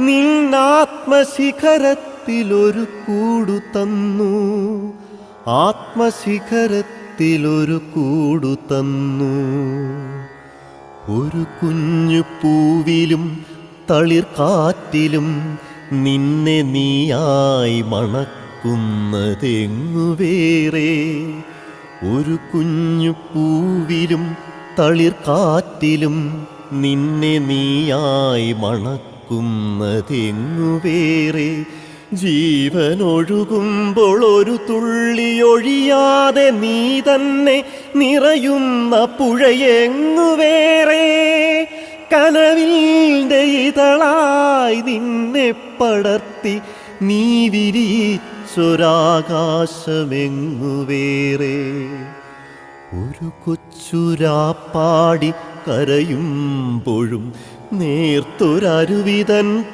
നിന്നാത്മശിഖരത്തിലൊരു കൂടു തന്നു. ആത്മശിഖരത്തിലൊരു കൂടു തന്നു. ഒരു കുഞ്ഞു പൂവിലും തളിർക്കാറ്റിലും നിന്നെ നീയായി മണക്കുന്നതെങ്ങു വേറെ? ഒരു കുഞ്ഞു പൂവിലും തളിർക്കാറ്റിലും നിന്നെ നീയായി മണക്കുന്നതെങ്ങു വേറെ ജീവനൊഴുകുമ്പോൾ ഒരു തുള്ളിയൊഴിയാതെ നീ തന്നെ നിറയുന്ന പുഴയെങ്ങു വേറെ കനവിന്റെ ഇതളായി നിന്നെ പടർത്തി നീ വിരിച്ചൊരാകാശമെങ്ങു വേറെ ഒരു കൊച്ചുരാപ്പാടി കരയുമ്പോഴും നേർത്തൊരരുവിതൻ